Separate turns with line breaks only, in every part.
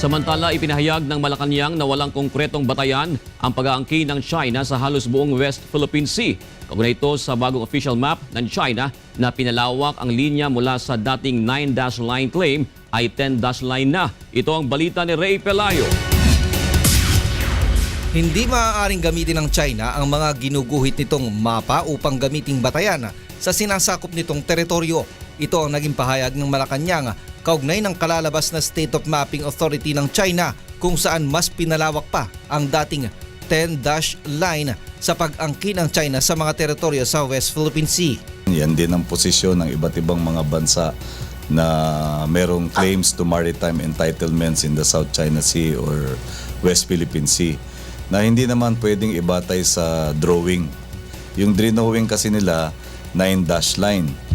Samantala, ipinahayag ng Malacanang na walang konkretong batayan ang pag-aangkin ng China sa halos buong West Philippine Sea. Kaugnay ito sa bagong official map ng China na pinalawak ang linya mula sa dating 9-dash line claim ay 10-dash line na. Ito ang balita ni Ray Pelayo.
Hindi maaaring gamitin ng China ang mga ginuguhit nitong mapa upang gamiting batayan sa sinasakop nitong teritoryo. Ito ang naging pahayag ng Malacanang kaugnay ng kalalabas na State of Mapping Authority ng China kung saan mas pinalawak pa ang dating 10-dash line sa pag-angkin ng China sa mga teritoryo sa West Philippine Sea.
Yan din ang posisyon ng iba't ibang mga bansa na merong claims to maritime entitlements in the South China Sea or West Philippine Sea na hindi naman pwedeng ibatay sa drawing. Yung drawing kasi nila 9-dash line.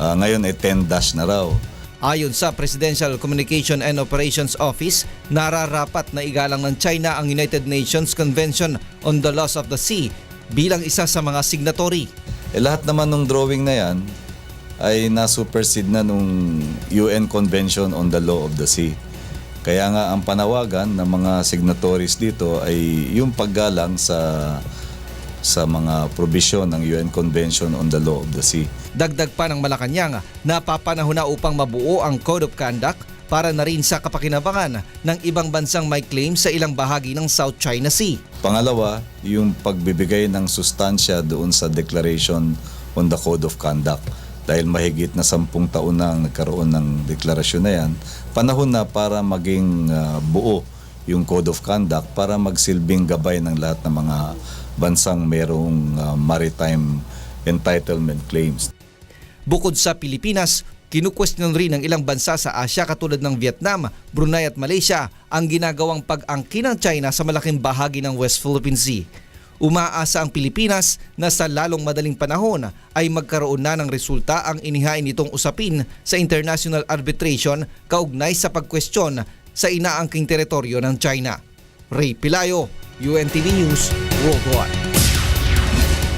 Ah, ngayon ay 10-dash na raw.
Ayon sa Presidential Communication and Operations Office, nararapat na igalang ng China ang United Nations Convention on the Laws of the Sea bilang isa sa mga signatory.
Eh lahat naman ng drawing na yan ay na-supersede na nung UN Convention on the Law of the Sea. Kaya nga ang panawagan ng mga signatories dito ay yung paggalang sa sa mga probisyon ng UN Convention on the Law of the Sea.
Dagdag pa ng Malacanang, napapanahon na upang mabuo ang Code of Conduct para na rin sa kapakinabangan ng ibang bansang may claim sa ilang bahagi ng South China Sea.
Pangalawa, yung pagbibigay ng sustansya doon sa Declaration on the Code of Conduct. Dahil mahigit na sampung taon na ang nagkaroon ng deklarasyon na yan, panahon na para maging ah, buo yung Code of Conduct para magsilbing gabay ng lahat ng mga bansang merong ah, maritime entitlement claims.
Bukod sa Pilipinas, kinukwestiyon rin ng ilang bansa sa Asya katulad ng Vietnam, Brunei at Malaysia ang ginagawang pag-angkin ng China sa malaking bahagi ng West Philippine Sea. Umaasa ang Pilipinas na sa lalong madaling panahon ay magkaroon na ng resulta ang inihain nitong usapin sa international arbitration kaugnay sa pagkwestiyon sa inaangking teritoryo ng China. Ray Pilayo, UNTV News, Worldwide.